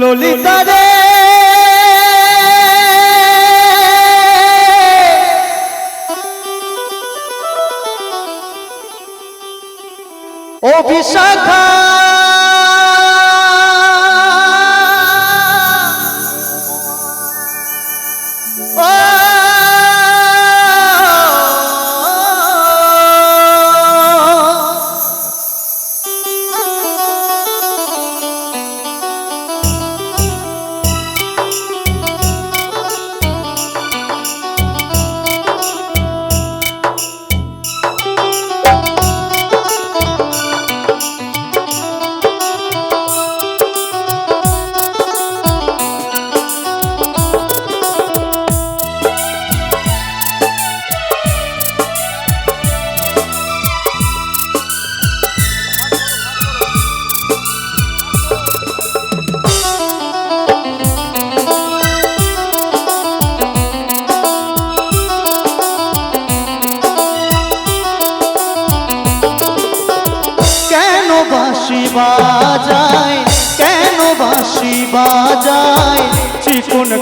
ললিতা রে ও বিশাখা।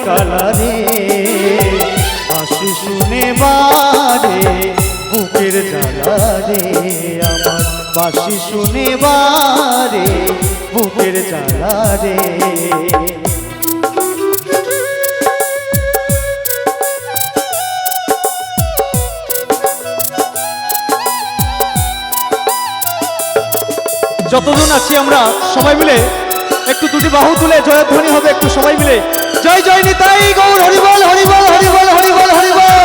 কালারে বাঁশি শুনে বারে বুকের জ্বালারে, আমার বাঁশি শুনে বারে বুকের জ্বালারে। যতজন আছি আমরা সবাই মিলে, একটু দুটি বাহু তুলে জয়ধ্বনি হবে, একটু সবাই মিলে। জয় জয় নিতাই গৌর, হরিবল হরিবল হরিবল হরিবল হরিবল।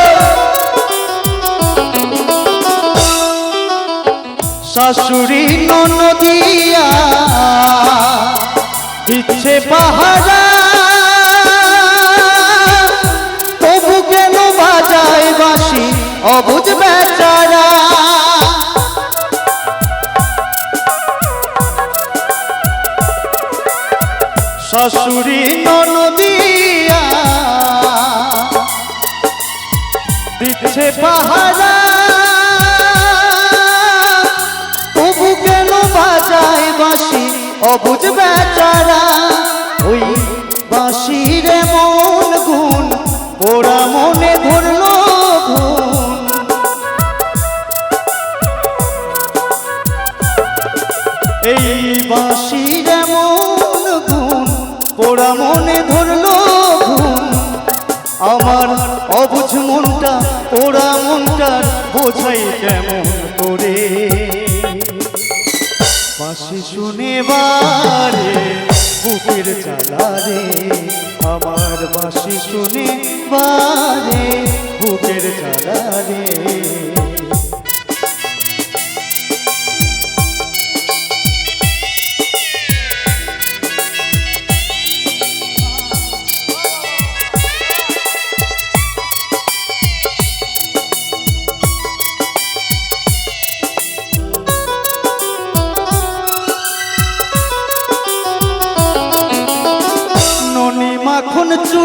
শাশুড়ি ননদিয়া ইচ্ছে পাহারা। তবু কেন বাজায় বাসি অবুঝ বেচারা? শাশুড়ি ননদিয়া অবুঝ বেচারা, ওই বাঁশির মন গুণ ওরা মনে ধরলো গুণ এই বাঁশির এমন গুণ, পোড়া মনে ধরলো ঘুম আমার অবুঝ মনটা, পোড়া মনটার বোঝাই কেমন করে? বাঁশি শুনে বারে বুকের চালা রে আমার বাঁশি শুনে বারে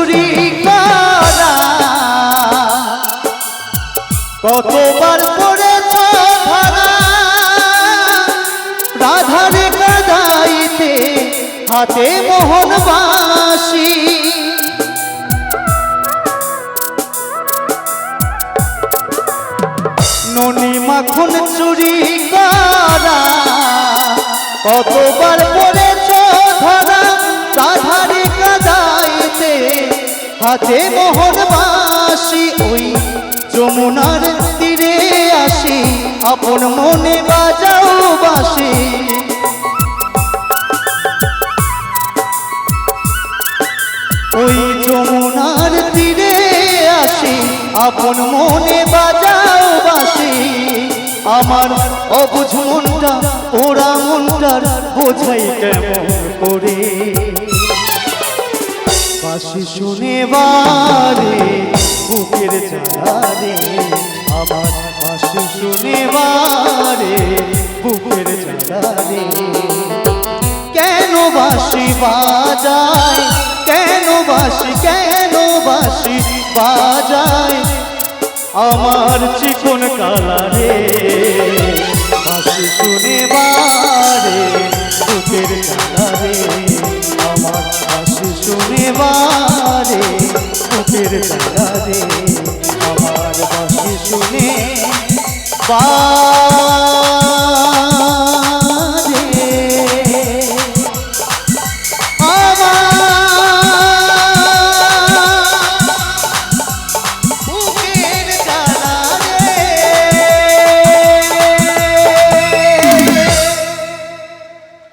চুরি করা। কতবার পড়েছ ধরা। রাধারে কাদাইতে হাতে মোহন বাসি ননি মাখন চুরি করা। কতবার পড়েছ ধরা। হাতে মোহন বাসি ওই যমুনার তীরে আসি, আপন মনে বাজাও বাসি। ওই যমুনার তীরে আসি, আপন মনে বাজাও বাসি। আমার অবুঝ মনটা, ওরা মনটার বোঝাই কেমন করে? বাসি শুনে বারে বুকের চালারে আমার বাসি শুনে বারে বুকের চালারে কেন বাসি বাজায়, কেন বাসি কেন বাসি বাজায়? আমার চিকন কালারে, বাসি শুনে বারে বা